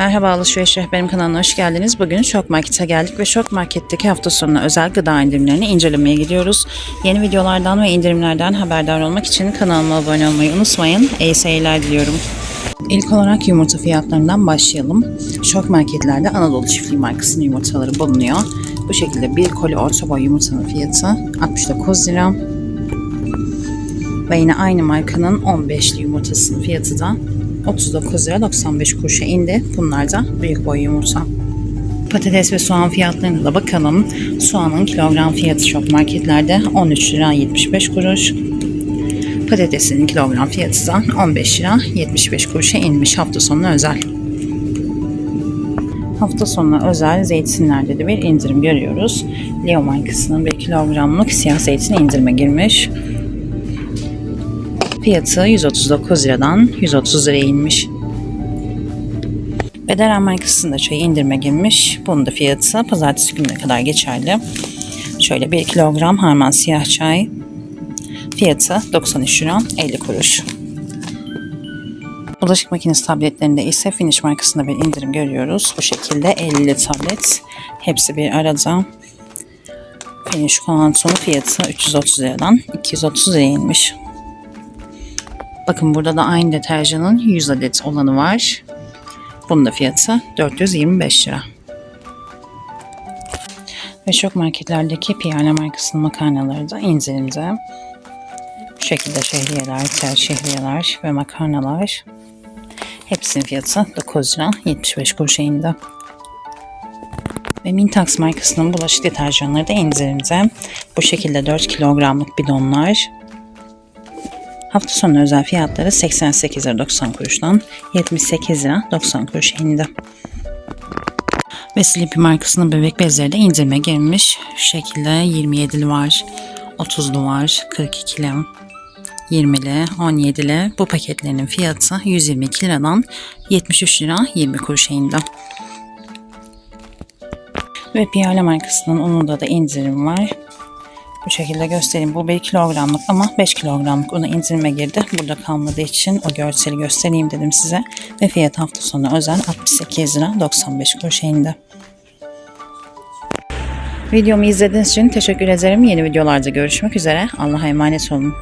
Merhaba Alışveriş Rehberim kanalına hoş geldiniz. Bugün Şok Market'e geldik ve Şok Market'teki hafta sonuna özel gıda indirimlerini incelemeye gidiyoruz. Yeni videolardan ve indirimlerden haberdar olmak için kanalıma abone olmayı unutmayın. İyi seyirler diliyorum. İlk olarak yumurta fiyatlarından başlayalım. Şok marketlerde Anadolu Çiftliği markasının yumurtaları bulunuyor. Bu şekilde bir koli orta boy yumurtanın fiyatı 69 lira. Ve yine aynı markanın 15'li yumurtasının fiyatı da 39 lira 95 kuruşa indi. Bunlar da büyük boy yumurta. Patates ve soğan fiyatlarına da bakalım. Soğanın kilogram fiyatı çok marketlerde 13 lira 75 kuruş. Patatesin kilogram fiyatı da 15 lira 75 kuruşa inmiş hafta sonu özel. Hafta sonu özel zeytinlerde de bir indirim görüyoruz. Leo markasının 1 kilogramlık siyah zeytin indirime girmiş. Fiyatı 139 liradan 130 liraya inmiş. Bederen markasında çayı indirime girmiş. Bunun da fiyatı pazartesi gününe kadar geçerli. Şöyle 1 kilogram harman siyah çay. Fiyatı 93 lira 50 kuruş. Bulaşık makinesi tabletlerinde ise Finish markasında bir indirim görüyoruz. Bu şekilde 50 tablet. Hepsi bir arada. Finish Quantum'un fiyatı 330 liradan 230 liraya inmiş. Bakın burada da aynı deterjanın 100 adet olanı var. Bunun da fiyatı 425 lira. Ve şok marketlerdeki Piyale markasının makarnaları da indirimde. Bu şekilde şehriyeler, tel şehriyeler ve makarnalar. Hepsinin fiyatı 9 lira 75 kuruşa indi. Ve Mintax markasının bulaşık deterjanları da indirimde. Bu şekilde 4 kilogramlık bidonlar Hafta sonu özel fiyatları 88 lira 90 kuruştan 78 lira 90 kuruş indi. Ve Sleepy markasının bebek bezleri de indirime girmiş. Şu şekilde 27'li var, 30'lu var, 42'li, 20'li, 17'li. Bu paketlerinin fiyatı 122 liradan 73 lira 20 kuruşa indi. Ve Piyale markasının ununda da indirim var. Bu şekilde göstereyim. Bu 1 kilogramlık ama 5 kilogramlık una indirime girdi. Burada kalmadığı için o görseli göstereyim dedim size. Ve fiyat hafta sonu özel 68 lira 95 kuruş indi. Videomu izlediğiniz için teşekkür ederim. Yeni videolarda görüşmek üzere. Allah'a emanet olun.